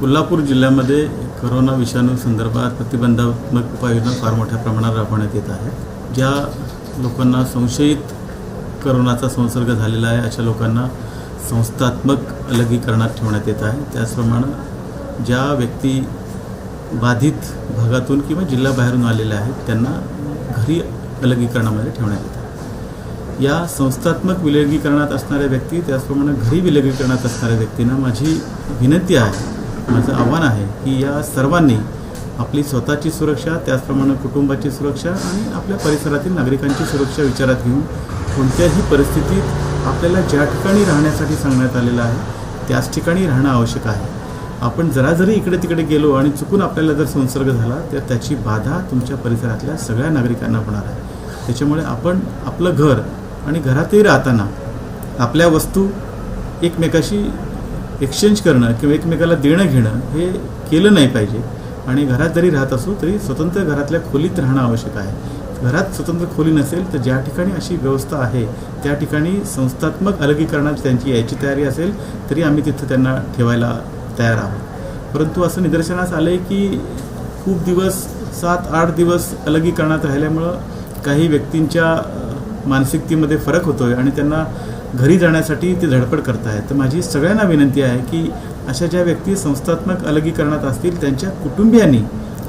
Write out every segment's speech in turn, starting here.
कोल्हापूर जिल्ह्यामध्ये करोना विषाणू संदर्भात प्रतिबंधात्मक उपाययोजना फार मोठ्या प्रमाणात राबवण्यात येत आहेत ज्या लोकांना संशयित करोनाचा संसर्ग झालेला आहे अशा लोकांना संस्थात्मक अलगीकरणात ठेवण्यात येत आहे. त्याचप्रमाणे ज्या व्यक्ती बाधित भागातून किंवा जिल्ह्याबाहेरून आलेल्या आहेत त्यांना घरी अलगीकरणामध्ये ठेवण्यात येत आहे. या संस्थात्मक विलगीकरणात असणाऱ्या व्यक्ती त्याचप्रमाणे घरी विलगीकरणात असणाऱ्या व्यक्तींना माझी विनंती आहे माझं आव्हान आहे की या सर्वांनी आपली स्वतःची सुरक्षा त्याचप्रमाणे कुटुंबाची सुरक्षा आणि आपल्या परिसरातील नागरिकांची सुरक्षा विचारात घेऊन कोणत्याही परिस्थितीत आपल्याला ज्या ठिकाणी राहण्यासाठी सांगण्यात आलेलं आहे त्याच ठिकाणी राहणं आवश्यक आहे. आपण जरा जरी इकडे तिकडे गेलो आणि चुकून आपल्याला जर संसर्ग झाला तर त्याची बाधा तुमच्या परिसरातल्या सगळ्या नागरिकांना होणार आहे. त्याच्यामुळे आपण आपलं घर आणि घरातही राहताना आपल्या वस्तू एकमेकाशी एक्सचेंज करणं किंवा एकमेकाला देणं घेणं हे केलं नाही पाहिजे. आणि घरात जरी राहत असू तरी स्वतंत्र घरातल्या खोलीत राहणं आवश्यक आहे. घरात स्वतंत्र खोली नसेल तर ज्या ठिकाणी अशी व्यवस्था आहे त्या ठिकाणी संस्थात्मक अलगीकरणात त्यांची यायची तयारी असेल तरी आम्ही तिथं त्यांना ठेवायला तयार आहोत. परंतु असं निदर्शनास आलं आहे की खूप दिवस सात आठ दिवस अलगीकरणात राहिल्यामुळं काही व्यक्तींच्या मानसिकतेमध्ये फरक होतो आहे आणि त्यांना घरी जाण्यासाठी ते धडपड करतायत. तर माझी सगळ्यांना विनंती आहे की अशा ज्या व्यक्ती संस्थात्मक अलगीकरणात असतील त्यांच्या कुटुंबियांनी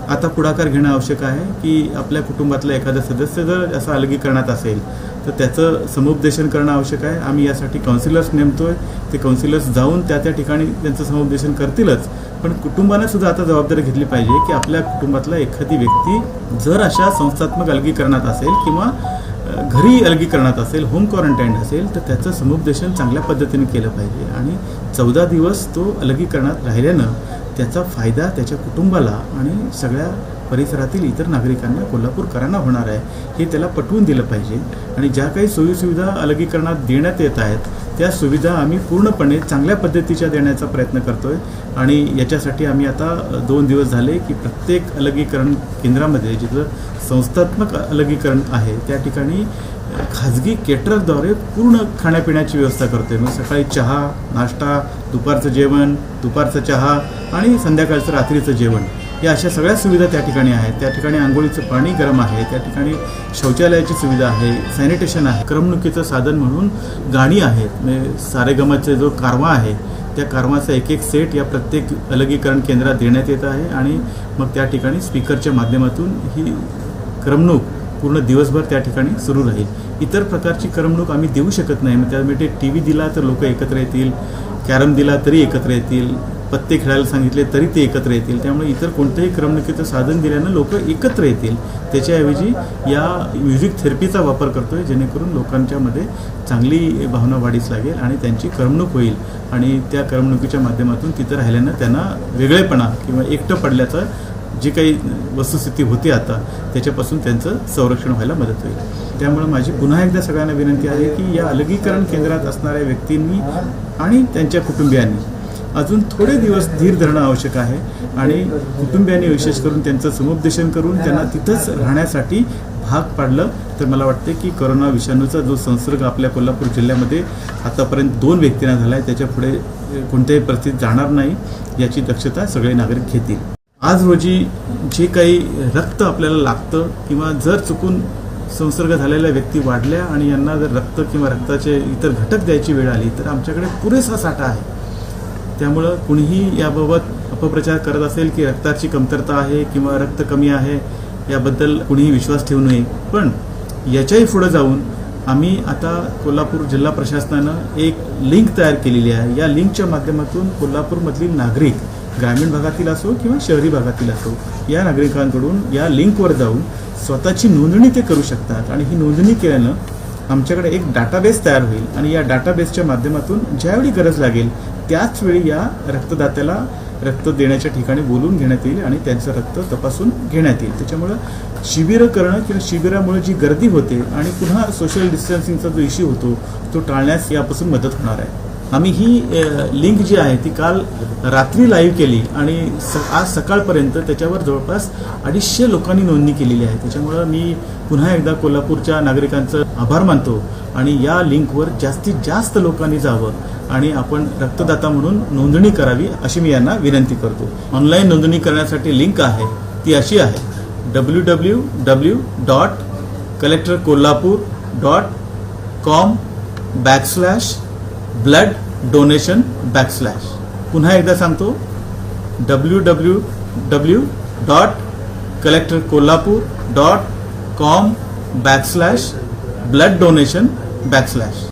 आता पुढाकार घेणं आवश्यक आहे की आपल्या कुटुंबातला एखादा सदस्य जर असं अलगीकरणात असेल तर त्याचं समुपदेशन करणं आवश्यक आहे. आम्ही यासाठी काउन्सिलर्स नेमतो आहे ते काउन्सिलर्स जाऊन त्या त्या ठिकाणी त्यांचं समुपदेशन करतीलच. पण कुटुंबानं सुद्धा आता जबाबदारी घेतली पाहिजे की आपल्या कुटुंबातला एखादी व्यक्ती जर अशा संस्थात्मक अलगीकरणात असेल किंवा घरी अलगीकरणात असेल होम क्वारंटाईन असेल तर त्याचं समुपदेशन चांगल्या पद्धतीने केलं पाहिजे. आणि चौदा दिवस तो अलगीकरणात राहिल्यानं त्याचा फायदा त्याच्या कुटुंबाला आणि सगळ्या परिसरातील इतर नागरिकांना कोल्हापूरकरांना होणार आहे हे त्याला पटवून दिलं पाहिजे. आणि ज्या काही सोयीसुविधा अलगीकरणात देण्यात येत आहेत त्या सुविधा आम्ही पूर्णपणे चांगल्या पद्धतीच्या देण्याचा प्रयत्न करतोय. आणि याच्यासाठी आम्ही आता दोन दिवस झाले की प्रत्येक अलगीकरण केंद्रामध्ये जिथं संस्थात्मक अलगीकरण आहे त्या ठिकाणी खाजगी केटरद्वारे पूर्ण खाण्यापिण्याची व्यवस्था करतोय. मग सकाळी चहा नाश्ता दुपारचं जेवण दुपारचं चहा आणि संध्याकाळचं रात्रीचं जेवण. या अशा सगळ्या सुविधा त्या ठिकाणी आहेत. त्या ठिकाणी आंघोळीचं पाणी गरम आहे. त्या ठिकाणी शौचालयाची सुविधा आहे. सॅनिटेशन आहे. करमणुकीचं साधन म्हणून गाणी आहेत. म्हणजे सारेगमाचे जो कारवा आहे त्या कारवाचा एक एक सेट या प्रत्येक अलगीकरण केंद्रात देण्यात येत आहे आणि मग त्या ठिकाणी स्पीकरच्या माध्यमातून ही करमणूक पूर्ण दिवसभर त्या ठिकाणी सुरू राहील. इतर प्रकारची करमणूक आम्ही देऊ शकत नाही. मग त्यामध्ये टी व्ही दिला तर लोक एकत्र येतील कॅरम दिला तरी एकत्र येतील. पत्ते खेळायला सांगितले तरी ते एकत्र येतील. त्यामुळे इतर कोणत्याही करमणुकीचं साधन दिल्यानं लोक एकत्र येतील. त्याच्याऐवजी या म्युझिक थेरपीचा वापर करतो आहे जेणेकरून लोकांच्यामध्ये चांगली भावना वाढीस लागेल आणि त्यांची करमणूक होईल. आणि त्या करमणुकीच्या माध्यमातून तिथं राहिल्यानं त्यांना वेगळेपणा किंवा एकटं पडल्याचं जी काही वस्तुस्थिती होती आता त्याच्यापासून त्यांचं संरक्षण व्हायला मदत होईल. त्यामुळे माझी पुन्हा एकदा सगळ्यांना विनंती आहे की या अलगीकरण केंद्रात असणाऱ्या व्यक्तींनी आणि त्यांच्या कुटुंबियांनी अजून थोडे दिवस धीर धरणं आवश्यक आहे. आणि कुटुंबियांनी विशेष करून त्यांचं समुपदेशन करून त्यांना तिथंच राहण्यासाठी भाग पाडलं. तर मला वाटते की करोना विषाणूचा जो संसर्ग आपल्या कोल्हापूर जिल्ह्यामध्ये आतापर्यंत दोन व्यक्तींना झाला आहे त्याच्या पुढे कोणत्याही परिस्थितीत जाणार नाही याची दक्षता सगळे नागरिक घेतील. आज रोजी जे काही रक्त आपल्याला लागतं किंवा जर चुकून संसर्ग झालेल्या व्यक्ती वाढल्या आणि यांना जर रक्त किंवा रक्ताचे इतर घटक द्यायची वेळ आली तर आमच्याकडे पुरेसा साठा आहे. त्यामुळं कुणीही याबाबत अपप्रचार करत असेल की रक्ताची कमतरता आहे किंवा रक्त कमी आहे याबद्दल कुणीही विश्वास ठेवू नये. पण याच्याही पुढे जाऊन आम्ही आता कोल्हापूर जिल्हा प्रशासनानं एक लिंक तयार केलेली आहे. या लिंकच्या माध्यमातून कोल्हापूरमधील नागरिक ग्रामीण भागातील असो किंवा शहरी भागातील असो या नागरिकांकडून या लिंकवर जाऊन स्वतःची नोंदणी ते करू शकतात. आणि ही नोंदणी केल्यानं आमच्याकडे एक डाटाबेस तयार होईल आणि या डाटाबेसच्या माध्यमातून ज्यावेळी गरज लागेल त्याच वेळी या रक्तदात्याला रक्त देण्याच्या ठिकाणी बोलून घेण्यात येईल आणि त्यांचं रक्त तपासून घेण्यात येईल. त्याच्यामुळं शिबिरं करणं किंवा शिबिरामुळे जी गर्दी होते आणि पुन्हा सोशल डिस्टन्सिंगचा जो इश्यू होतो तो टाळण्यास यापासून मदत होणार आहे. आम्ही ही लिंक जी आहे ती काल रात्री लाईव्ह केली आणि स आज सकाळपर्यंत त्याच्यावर जवळपास अडीचशे लोकांनी नोंदणी केलेली आहे. त्याच्यामुळं मी पुन्हा एकदा कोल्हापूरच्या नागरिकांचं आभार मानतो आणि या लिंकवर जास्तीत जास्त लोकांनी जावं आणि आपण रक्तदाता म्हणून नोंदणी करावी अशी मी यांना विनंती करतो. ऑनलाईन नोंदणी करण्यासाठी लिंक आहे ती अशी आहे W W W dot collector Kolhapur dot com backslash blood donation backslash. पुन्हा एकदा सांगतो W W W dot collector Kolhapur dot com backslash blood donation backslash